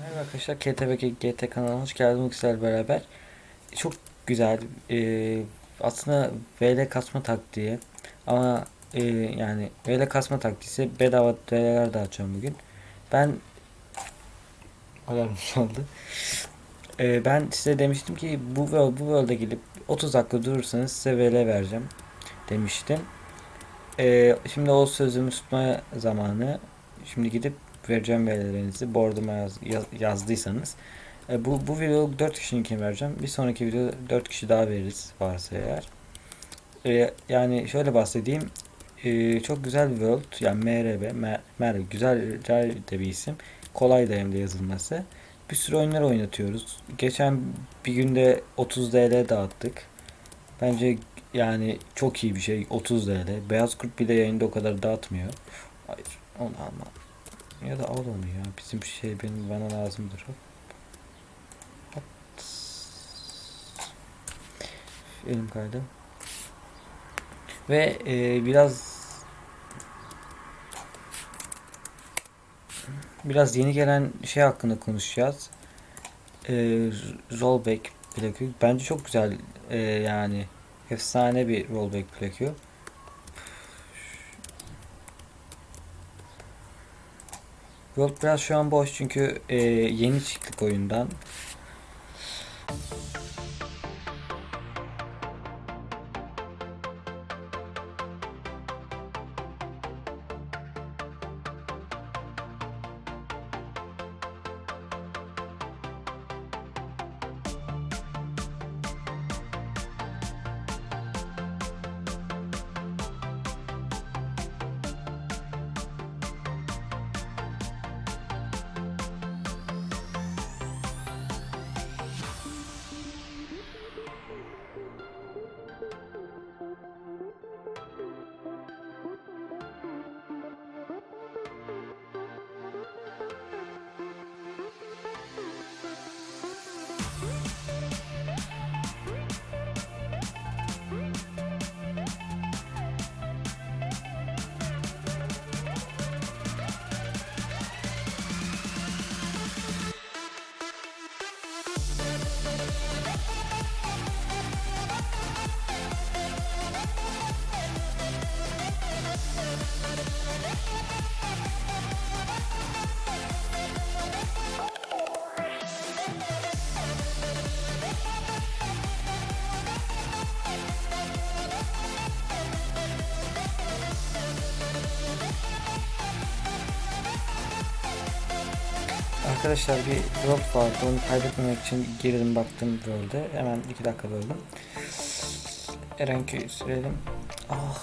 Merhaba arkadaşlar, KTB GT kanalına hoş geldiniz sizlerle beraber. Çok güzel, e, aslında VL kasma taktiği ama e, yani VL kasma taktiği bedava VL'ler dağıtacağım bugün. Ben alarm çaldı. E, ben size demiştim ki bu world, bu world'a gelip 30 dakika durursanız size VL vereceğim demiştim. E, şimdi o sözümü tutma zamanı. Şimdi gidip vereceğim verilerinizi board'uma yaz, yaz- yazdıysanız. E, bu, bu video 4 kişininkini vereceğim. Bir sonraki video 4 kişi daha veririz varsa eğer. E, yani şöyle bahsedeyim. E, çok güzel bir world. Yani MRB, MRB güzel güzel de bir isim. Kolay da hem de yazılması. Bir sürü oyunlar oynatıyoruz. Geçen bir günde 30 DL dağıttık. Bence yani çok iyi bir şey 30 DL. Beyaz Kurt bile yayında o kadar dağıtmıyor. Hayır onu alma. Ya da al onu ya. Bizim şey benim bana lazımdır. Hop. Hop. Elim kaydı. Ve e, biraz biraz yeni gelen şey hakkında konuşacağız. E, rollback plakü. Bence çok güzel e, yani efsane bir rollback plakü. World biraz şu an boş çünkü e, yeni çıktık oyundan. Arkadaşlar bir world vardı onu kaybetmemek için girdim baktım world'e hemen 2 dakika böldüm. Erenköy'ü sürelim. Ah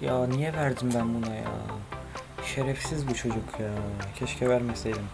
ya niye verdim ben buna ya? Şerefsiz bu çocuk ya. Keşke vermeseydim.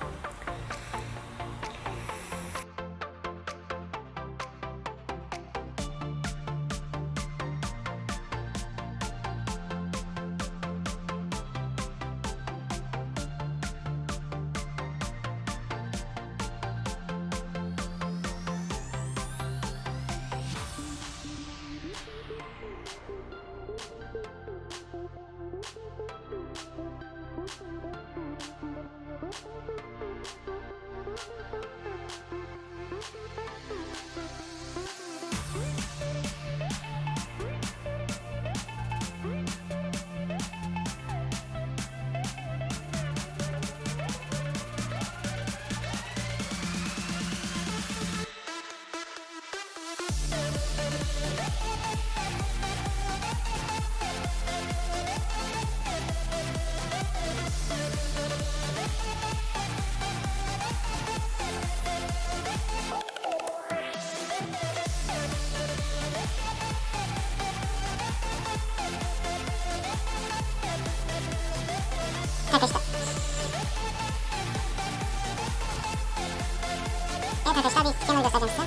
Arkadaşlar bir scanner göstereceğim size.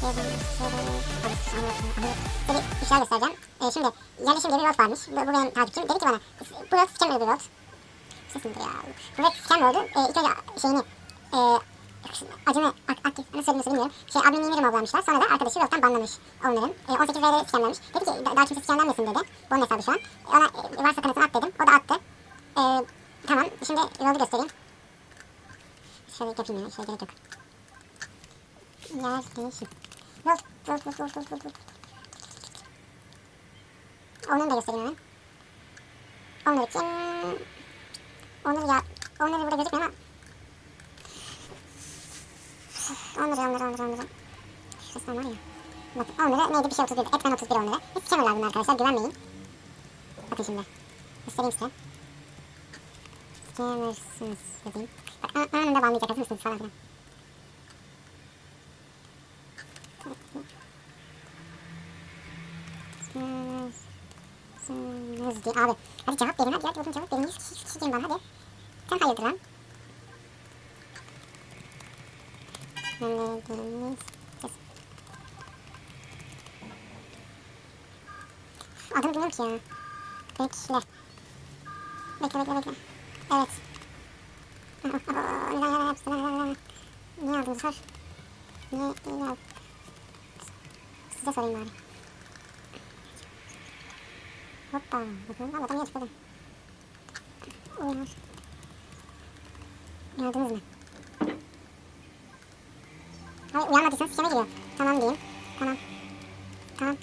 Şöyle, bir işler göstereceğim. Ee, şimdi yerleşim diye bir rot varmış. Bu, bu benim takipçim. Dedi ki bana bu rot scanner bir rot. Ses nedir ya? Bu rot scanner oldu. Ee, ilk önce şeyini e, acını ak, aktif nasıl söylediğini bilmiyorum. Şey adminliğini remoblamışlar. Sonra da arkadaşı rottan banlamış onların. E, 18 VR scanlamış. Dedi ki "Da- daha kimse scanlenmesin dedi. Bu onun hesabı şu an. E, ona e, varsa kanıtını at dedim. O da attı. E, tamam. Şimdi yolu göstereyim. Şöyle yapayım ya. Şöyle gerek yok. Yer değişim. Yol. Yol. Yol. Yol. Yol. Yol. Yol. Onları da göstereyim hemen. Onları kim? Onları ya. Onları burada gözükmüyor ama. Onları onları onları onları. Şurası var ya. Bakın onları neydi bir şey 31. Etmen 31 onları. Hiç scammerlar bunlar arkadaşlar güvenmeyin. Bakın şimdi. Göstereyim size. Scammersınız yazayım. Bak an- anında banlayacak hazır mısınız falan filan. Scammersınız diye. Abi hadi cevap verin hadi hadi oğlum cevap verin. Hiç hiç hiç bana hadi. Sen hayırdır lan. Adını bilmiyorum ki ya. Bekle. Bekle bekle bekle. Evet. Niye aldın sor. Niye niye aldın? Size sorayım bari. Hoppa. Bakın ama adam niye çıkmadı? Uyar. Uyandınız mı? Hayır uyanmadıysanız sikeme geliyor. Tamam diyeyim. Tamam. Tamam.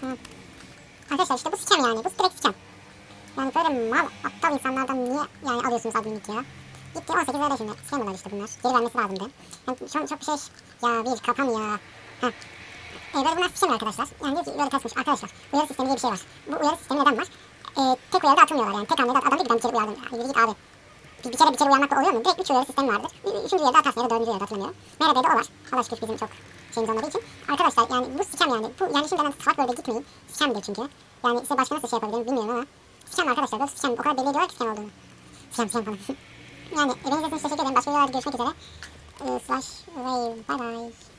Tamam. Arkadaşlar işte bu sikem yani. Bu direkt sikem. Yani böyle mal aptal insanlardan niye yani alıyorsunuz adminlik ya? Gitti 18 öyle şimdi. Scammerlar işte bunlar. Geri vermesi lazımdı. Yani şu an çok bir şey. Ya bir kapan ya. Heh. E, böyle bunlar scammer arkadaşlar. Yani diyor ki böyle kasmış. Arkadaşlar uyarı sistemi diye bir şey var. Bu uyarı sistemi neden var? E, tek uyarıda atılmıyorlar yani. Tek hamlede adam diyor ki ben bir kere uyardım. Yani yürü git abi. Bir, bir kere bir kere uyanmakla oluyor mu? Direkt üç uyarı sistemi vardır. Ü- Üçüncü uyarıda atarsın ya da dördüncü uyarıda hatırlamıyorum. MRB'de o var. Allah şükür bizim çok şeyimiz olmadığı için. Arkadaşlar yani bu scam yani. Bu yani şimdiden salak böyle gitmeyin. Scam'dir çünkü. Yani size başka nasıl şey yapabilirim bilmiyorum ama. Scam arkadaşlar. Böyle scam. O kadar belli ediyorlar ki scam olduğunu. Scam scam falan. yani beni izlediğiniz teşekkür ederim. Başka videolarda görüşmek üzere. Ee, slash wave. Bye bye.